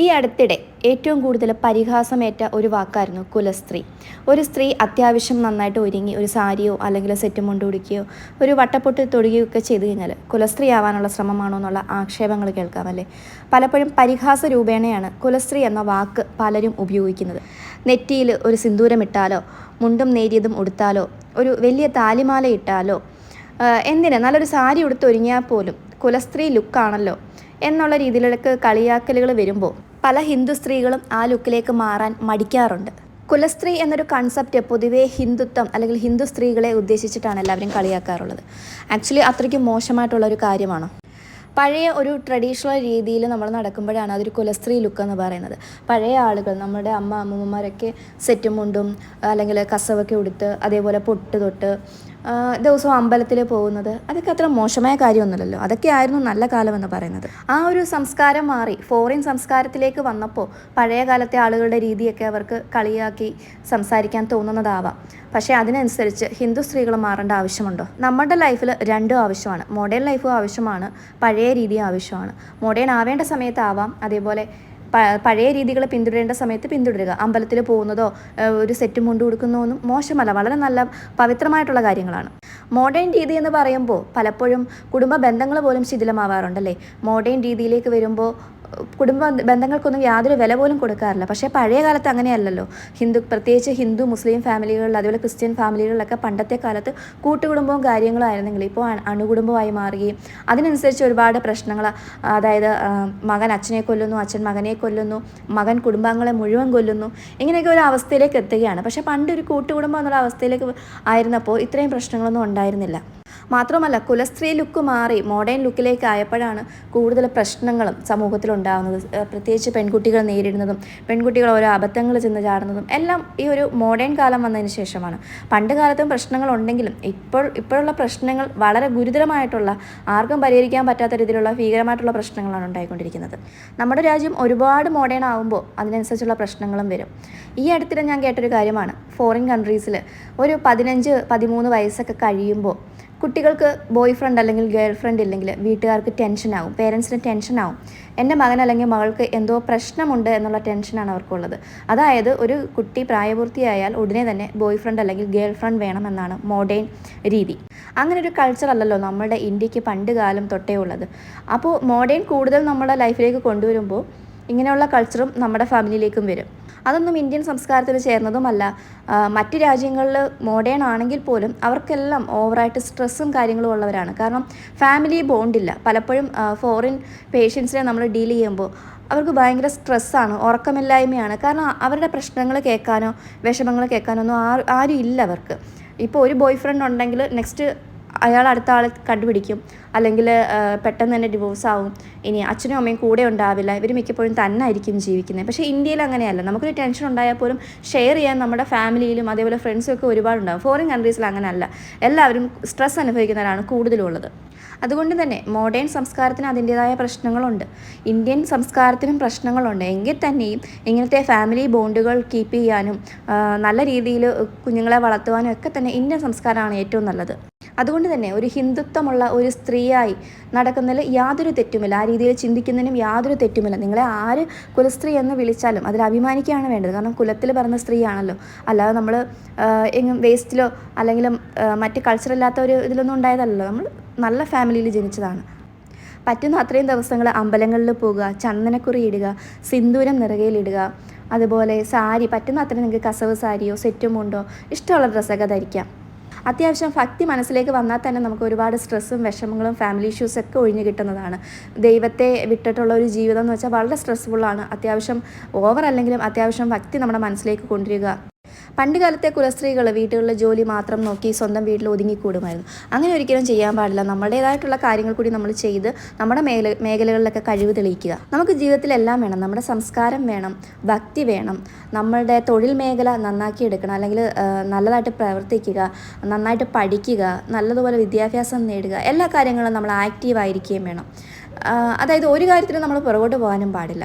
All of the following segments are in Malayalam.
ഈ അടുത്തിടെ ഏറ്റവും കൂടുതൽ പരിഹാസമേറ്റ ഒരു വാക്കായിരുന്നു കുലസ്ത്രീ. ഒരു സ്ത്രീ അത്യാവശ്യം നന്നായിട്ട് ഒരുങ്ങി ഒരു സാരിയോ അല്ലെങ്കിൽ സെറ്റ് മുണ്ട് ഉടുക്കുകയോ ഒരു വട്ടപ്പൊട്ട് തൊടുകയോ ഒക്കെ ചെയ്തു കഴിഞ്ഞാൽ കുലസ്ത്രീ ആവാനുള്ള ശ്രമമാണോ എന്നുള്ള ആക്ഷേപങ്ങൾ കേൾക്കാമല്ലേ? പലപ്പോഴും പരിഹാസ രൂപേണയാണ് കുലസ്ത്രീ എന്ന വാക്ക് പലരും ഉപയോഗിക്കുന്നത്. നെറ്റിയിൽ ഒരു സിന്ദൂരമിട്ടാലോ മുണ്ടും നേരിയതും ഉടുത്താലോ ഒരു വലിയ താലിമാല ഇട്ടാലോ എന്തിനാ? നല്ലൊരു സാരി ഉടുത്തൊരുങ്ങിയാൽ പോലും കുലസ്ത്രീ ലുക്കാണല്ലോ എന്നുള്ള രീതിയിലേക്ക് കളിയാക്കലുകൾ വരുമ്പോൾ പല ഹിന്ദു സ്ത്രീകളും ആ ലുക്കിലേക്ക് മാറാൻ മടിക്കാറുണ്ട്. കുലസ്ത്രീ എന്നൊരു കൺസെപ്റ്റ് പൊതുവേ ഹിന്ദുത്വം അല്ലെങ്കിൽ ഹിന്ദു സ്ത്രീകളെ ഉദ്ദേശിച്ചിട്ടാണ് എല്ലാവരും കളിയാക്കാറുള്ളത്. ആക്ച്വലി അത്രയ്ക്ക് മോശമായിട്ടുള്ള ഒരു കാര്യമാണോ. പഴയ ഒരു ട്രഡീഷണൽ രീതിയിൽ നമ്മൾ നടക്കുമ്പോഴാണ് അതൊരു കുലസ്ത്രീ ലുക്ക് എന്ന് പറയുന്നത്. പഴയ ആളുകൾ നമ്മുടെ അമ്മ അമ്മൂമ്മമാരൊക്കെ സെറ്റും മുണ്ടും അല്ലെങ്കിൽ കസവൊക്കെ ഉടുത്ത് അതേപോലെ പൊട്ട് തൊട്ട് ദിവസവും അമ്പലത്തിൽ പോകുന്നത്. അതൊക്കെ അത്ര മോശമായ കാര്യമൊന്നുമല്ലല്ലോ. അതൊക്കെ ആയിരുന്നു നല്ല കാലമെന്ന് പറയുന്നത്. ആ ഒരു സംസ്കാരം മാറി ഫോറിൻ സംസ്കാരത്തിലേക്ക് വന്നപ്പോൾ പഴയ കാലത്തെ ആളുകളുടെ രീതിയൊക്കെ അവർക്ക് കളിയാക്കി സംസാരിക്കാൻ തോന്നുന്നതാവാം. പക്ഷേ അതിനനുസരിച്ച് ഹിന്ദു സ്ത്രീകൾ മാറേണ്ട ആവശ്യമുണ്ടോ? നമ്മുടെ ലൈഫിൽ രണ്ടും ആവശ്യമാണ്. മോഡേൺ ലൈഫും ആവശ്യമാണ്. പഴയ രീതിയും ആവശ്യമാണ്. മോഡേൺ ആവേണ്ട സമയത്താവാം. അതേപോലെ പഴയ രീതികൾ പിന്തുടരേണ്ട സമയത്ത് പിന്തുടരുക. അമ്പലത്തിൽ പോകുന്നതോ ഒരു സെറ്റ് മുണ്ട് കൊടുക്കുന്നതോ മോശമല്ല. വളരെ നല്ല പവിത്രമായിട്ടുള്ള കാര്യങ്ങളാണ്. മോഡേൺ രീതി എന്ന് പറയുമ്പോൾ പലപ്പോഴും കുടുംബ ബന്ധങ്ങൾ പോലും ശിഥിലമാവാറുണ്ടല്ലേ? മോഡേൺ രീതിയിലേക്ക് വരുമ്പോൾ കുടുംബ ബന്ധങ്ങൾക്കൊന്നും യാതൊരു വില പോലും കൊടുക്കാറില്ല. പക്ഷേ പഴയ കാലത്ത് അങ്ങനെയല്ലല്ലോ. ഹിന്ദു പ്രത്യേകിച്ച് ഹിന്ദു മുസ്ലിം ഫാമിലികളിൽ അതുപോലെ ക്രിസ്ത്യൻ ഫാമിലികളിലൊക്കെ പണ്ടത്തെ കാലത്ത് കൂട്ടുകുടുംബവും കാര്യങ്ങളും ആയിരുന്നെങ്കിൽ ഇപ്പോൾ അണു- അണുകുടുംബമായി മാറുകയും അതിനനുസരിച്ച് ഒരുപാട് പ്രശ്നങ്ങൾ അതായത് മകൻ അച്ഛനെ കൊല്ലുന്നു അച്ഛൻ മകനെ കൊല്ലുന്നു മകൻ കുടുംബാംഗങ്ങളെ മുഴുവൻ കൊല്ലുന്നു ഇങ്ങനെയൊക്കെ ഒരു അവസ്ഥയിലേക്ക് എത്തുകയാണ്. പക്ഷേ പണ്ട് ഒരു കൂട്ടുകുടുംബം എന്നുള്ള അവസ്ഥയിലേക്ക് ആയിരുന്നപ്പോൾ ഇത്രയും പ്രശ്നങ്ങളൊന്നും ഉണ്ടായിരുന്നില്ല. മാത്രമല്ല കുലസ്ത്രീ ലുക്ക് മാറി മോഡേൺ ലുക്കിലേക്ക് ആയപ്പോഴാണ് കൂടുതൽ പ്രശ്നങ്ങളും സമൂഹത്തിൽ ഉണ്ടാകുന്നത് പ്രത്യേകിച്ച് പെൺകുട്ടികൾ നേരിടുന്നതും പെൺകുട്ടികൾ ഓരോ അബദ്ധങ്ങൾ ചെന്ന് ചാടുന്നതും എല്ലാം ഈ ഒരു മോഡേൺ കാലം വന്നതിന് ശേഷമാണ്. പണ്ട് കാലത്തും പ്രശ്നങ്ങൾ ഉണ്ടെങ്കിലും ഇപ്പോൾ ഇപ്പോഴുള്ള പ്രശ്നങ്ങൾ വളരെ ഗുരുതരമായിട്ടുള്ള ആർക്കും പരിഹരിക്കാൻ പറ്റാത്ത രീതിയിലുള്ള ഭീകരമായിട്ടുള്ള പ്രശ്നങ്ങളാണ് ഉണ്ടായിക്കൊണ്ടിരിക്കുന്നത്. നമ്മുടെ രാജ്യം ഒരുപാട് മോഡേൺ ആകുമ്പോൾ അതിനനുസരിച്ചുള്ള പ്രശ്നങ്ങളും വരും. ഈ അടുത്തിടെ ഞാൻ കേട്ടൊരു കാര്യമാണ്. ഫോറിൻ കൺട്രീസിൽ ഒരു പതിനഞ്ച് പതിമൂന്ന് വയസ്സൊക്കെ കഴിയുമ്പോൾ കുട്ടികൾക്ക് ബോയ് ഫ്രണ്ട് അല്ലെങ്കിൽ ഗേൾ ഫ്രണ്ട് ഇല്ലെങ്കിൽ വീട്ടുകാർക്ക് ടെൻഷനാവും പേരൻസിന് ടെൻഷനാവും. എന്റെ മകൻ അല്ലെങ്കിൽ മകൾക്ക് എന്തോ പ്രശ്നമുണ്ട് എന്നുള്ള ടെൻഷനാണ് അവർക്കുള്ളത്. അതായത് ഒരു കുട്ടി പ്രായപൂർത്തിയായാൽ ഉടനെ തന്നെ ബോയ് ഫ്രണ്ട് അല്ലെങ്കിൽ ഗേൾ ഫ്രണ്ട് വേണമെന്നാണ് മോഡേൺ രീതി. അങ്ങനെ ഒരു കൾച്ചർ അല്ലല്ലോ നമ്മുടെ ഇന്ത്യയ്ക്ക് പണ്ട് കാലം തൊട്ടേ ഉള്ളത്. അപ്പോൾ മോഡേൺ കൂടുതൽ നമ്മുടെ ലൈഫിലേക്ക് കൊണ്ടുവരുമ്പോൾ ഇങ്ങനെയുള്ള കൾച്ചറും നമ്മുടെ ഫാമിലിയിലേക്കും വരും. അതൊന്നും ഇന്ത്യൻ സംസ്കാരത്തിൽ ചേർന്നതുമല്ല. മറ്റു രാജ്യങ്ങളിൽ മോഡേൺ ആണെങ്കിൽ പോലും അവർക്കെല്ലാം ഓവറായിട്ട് സ്ട്രെസ്സും കാര്യങ്ങളും ഉള്ളവരാണ്. കാരണം ഫാമിലി ബോണ്ടില്ല പലപ്പോഴും ഫോറിൻ പേഷ്യൻസിനെ നമ്മൾ ഡീൽ ചെയ്യുമ്പോൾ അവർക്ക് ഭയങ്കര സ്ട്രെസ്സാണ് ഉറക്കമില്ലായ്മയാണ്. കാരണം അവരുടെ പ്രശ്നങ്ങൾ കേൾക്കാനോ വിഷമങ്ങൾ കേൾക്കാനോ ഒന്നും ആരും ഇല്ല അവർക്ക്. ഇപ്പോൾ ഒരു ബോയ് ഫ്രണ്ട് ഉണ്ടെങ്കിൽ നെക്സ്റ്റ് അയാൾ അടുത്ത ആളെ കണ്ടുപിടിക്കും. അല്ലെങ്കിൽ പെട്ടെന്ന് തന്നെ ഡിവോഴ്സ് ആവും ഇനി അച്ഛനും അമ്മയും കൂടെ ഉണ്ടാവില്ല. ഇവർ മിക്കപ്പോഴും തന്നെ ആയിരിക്കും ജീവിക്കുന്നത്. പക്ഷേ ഇന്ത്യയിൽ അങ്ങനെയല്ല. നമുക്കൊരു ടെൻഷൻ ഉണ്ടായാൽ പോലും ഷെയർ ചെയ്യാൻ നമ്മുടെ ഫാമിലിയിലും അതേപോലെ ഫ്രണ്ട്സും ഒക്കെ ഒരുപാടുണ്ടാവും ഫോറിൻ കൺട്രീസിൽ അങ്ങനെയല്ല. എല്ലാവരും സ്ട്രെസ് അനുഭവിക്കുന്നവരാണ് കൂടുതലുള്ളത്. അതുകൊണ്ട് തന്നെ മോഡേൺ സംസ്കാരത്തിന് അതിന്റേതായ പ്രശ്നങ്ങളുണ്ട്. ഇന്ത്യൻ സംസ്കാരത്തിനും പ്രശ്നങ്ങളുണ്ട്. എങ്കിൽ തന്നെയും ഇങ്ങനത്തെ ഫാമിലി ബോണ്ടുകൾ കീപ്പ് ചെയ്യാനും നല്ല രീതിയിൽ കുഞ്ഞുങ്ങളെ വളർത്തുവാനും ഒക്കെ തന്നെ ഇന്ത്യൻ സംസ്കാരമാണ് ഏറ്റവും നല്ലത്. അതുകൊണ്ട് തന്നെ ഒരു ഹിന്ദുത്വമുള്ള ഒരു സ്ത്രീയായി നടക്കുന്നതിൽ യാതൊരു തെറ്റുമില്ല. ആ രീതിയിൽ ചിന്തിക്കുന്നതിനും യാതൊരു തെറ്റുമില്ല. നിങ്ങളെ ആര് കുലസ്ത്രീ എന്ന് വിളിച്ചാലും അതിൽ അഭിമാനിക്കുകയാണ് വേണ്ടത്. കാരണം കുലത്തിൽ പറഞ്ഞ സ്ത്രീയാണല്ലോ. അല്ലാതെ നമ്മൾ എങ്ങും വേസ്റ്റിലോ അല്ലെങ്കിൽ മറ്റ് കൾച്ചറില്ലാത്ത ഒരു ഇതിലൊന്നും ഉണ്ടായതല്ലോ നമ്മൾ നല്ല ഫാമിലിയിൽ ജനിച്ചതാണ്. പറ്റുന്ന അത്രയും ദിവസങ്ങൾ അമ്പലങ്ങളിൽ പോവുക ചന്ദനക്കുറി ഇടുക സിന്ദൂരം നിറകയിലിടുക അതുപോലെ സാരി പറ്റുന്ന അത്രയും നിങ്ങൾക്ക് കസവ് സാരിയോ സെറ്റും മുണ്ടോ ഇഷ്ടമുള്ള ഡ്രസ്സൊക്കെ ധരിക്കാം. അത്യാവശ്യം ഭക്തി മനസ്സിലേക്ക് വന്നാൽ തന്നെ നമുക്ക് ഒരുപാട് സ്ട്രെസ്സും വിഷമങ്ങളും ഫാമിലി ഇഷ്യൂസൊക്കെ ഒഴിഞ്ഞു കിട്ടുന്നതാണ്. ദൈവത്തെ വിട്ടിട്ടുള്ള ഒരു ജീവിതം എന്ന് വെച്ചാൽ വളരെ സ്ട്രെസ്ഫുള്ളാണ് അത്യാവശ്യം ഓവർ അല്ലെങ്കിലും അത്യാവശ്യം ഭക്തി നമ്മുടെ മനസ്സിലേക്ക് കൊണ്ടുവരിക. പണ്ട് കാലത്തെ കുലസ്ത്രീകൾ വീട്ടുകളിലെ ജോലി മാത്രം നോക്കി സ്വന്തം വീട്ടിൽ ഒതുങ്ങിക്കൂടുമായിരുന്നു. അങ്ങനെ ഒരിക്കലും ചെയ്യാൻ പാടില്ല. നമ്മുടേതായിട്ടുള്ള കാര്യങ്ങൾ കൂടി നമ്മൾ ചെയ്ത് നമ്മുടെ മേഖല മേഖലകളിലൊക്കെ കഴിവ് തെളിയിക്കുക. നമുക്ക് ജീവിതത്തിലെല്ലാം വേണം. നമ്മുടെ സംസ്കാരം വേണം. ഭക്തി വേണം. നമ്മളുടെ തൊഴിൽ മേഖല നന്നാക്കി എടുക്കണം. അല്ലെങ്കിൽ നല്ലതായിട്ട് പ്രവർത്തിക്കുക നന്നായിട്ട് പഠിക്കുക നല്ലതുപോലെ വിദ്യാഭ്യാസം നേടുക എല്ലാ കാര്യങ്ങളും നമ്മൾ ആക്റ്റീവ് ആയിരിക്കുകയും വേണം. അതായത് ഒരു കാര്യത്തിലും നമ്മൾ പുറകോട്ട് പോകാനും പാടില്ല.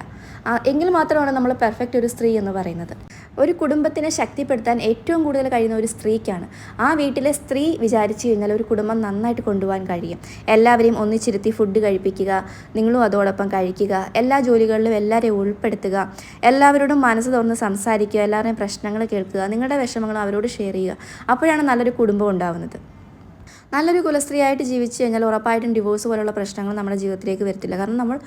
എങ്കിൽ മാത്രമാണ് നമ്മൾ പെർഫെക്റ്റ് ഒരു സ്ത്രീ എന്ന് പറയുന്നത്. ഒരു കുടുംബത്തിനെ ശക്തിപ്പെടുത്താൻ ഏറ്റവും കൂടുതൽ കഴിയുന്ന ഒരു സ്ത്രീക്കാണ്. ആ വീട്ടിലെ സ്ത്രീ വിചാരിച്ചു കഴിഞ്ഞാൽ ഒരു കുടുംബം നന്നായിട്ട് കൊണ്ടുപോകാൻ കഴിയും. എല്ലാവരെയും ഒന്നിച്ചിരുത്തി ഫുഡ് കഴിപ്പിക്കുക നിങ്ങളും അതോടൊപ്പം കഴിക്കുക എല്ലാ ജോലികളിലും എല്ലാവരെയും ഉൾപ്പെടുത്തുക എല്ലാവരോടും മനസ്സ് തുറന്ന് സംസാരിക്കുക എല്ലാവരുടെയും പ്രശ്നങ്ങൾ കേൾക്കുക നിങ്ങളുടെ വിഷമങ്ങൾ അവരോട് ഷെയർ ചെയ്യുക. അപ്പോഴാണ് നല്ലൊരു കുടുംബം ഉണ്ടാവുന്നത്. നല്ലൊരു കുലസ്ത്രീയായിട്ട് ജീവിച്ചു കഴിഞ്ഞാൽ ഉറപ്പായിട്ടും ഡിവോഴ്സ് പോലുള്ള പ്രശ്നങ്ങൾ നമ്മുടെ ജീവിതത്തിലേക്ക് വരത്തില്ല. കാരണം നമ്മൾ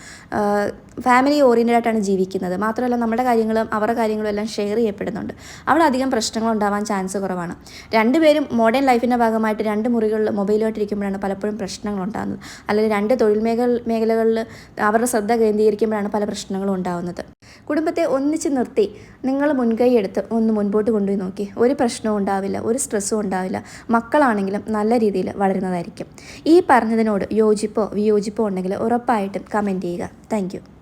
ഫാമിലി ഓറിയന്റഡ് ആയിട്ടാണ് ജീവിക്കുന്നത്. മാത്രമല്ല നമ്മുടെ കാര്യങ്ങളും അവരുടെ കാര്യങ്ങളും എല്ലാം ഷെയർ ചെയ്യപ്പെടുന്നുണ്ട്. അവിടെ അധികം പ്രശ്നങ്ങൾ ഉണ്ടാവാൻ ചാൻസ് കുറവാണ്. രണ്ടുപേരും മോഡേൺ ലൈഫിന്റെ ഭാഗമായിട്ട് രണ്ട് മുറികളിൽ മൊബൈലുമായിട്ടിരിക്കുമ്പോഴാണ് പലപ്പോഴും പ്രശ്നങ്ങൾ ഉണ്ടാകുന്നത് അല്ലെങ്കിൽ രണ്ട് തൊഴിൽ മേഖല മേഖലകളിൽ അവരുടെ ശ്രദ്ധ കേന്ദ്രീകരിക്കുമ്പോഴാണ് പല പ്രശ്നങ്ങളും ഉണ്ടാകുന്നത് കുടുംബത്തെ ഒന്നിച്ച് നിർത്തി നിങ്ങൾ മുൻകൈ എടുത്ത് ഒന്ന് മുൻപോട്ട് കൊണ്ടുപോയി നോക്കി. ഒരു പ്രശ്നവും ഉണ്ടാവില്ല ഒരു സ്ട്രെസ്സും ഉണ്ടാവില്ല. മക്കളാണെങ്കിലും നല്ല രീതിയിൽ വളരുന്നതായിരിക്കും. ഈ പറഞ്ഞതിനോട് യോജിപ്പോ വിയോജിപ്പോ ഉണ്ടെങ്കിൽ ഉറപ്പായിട്ടും കമന്റ് ചെയ്യുക. താങ്ക്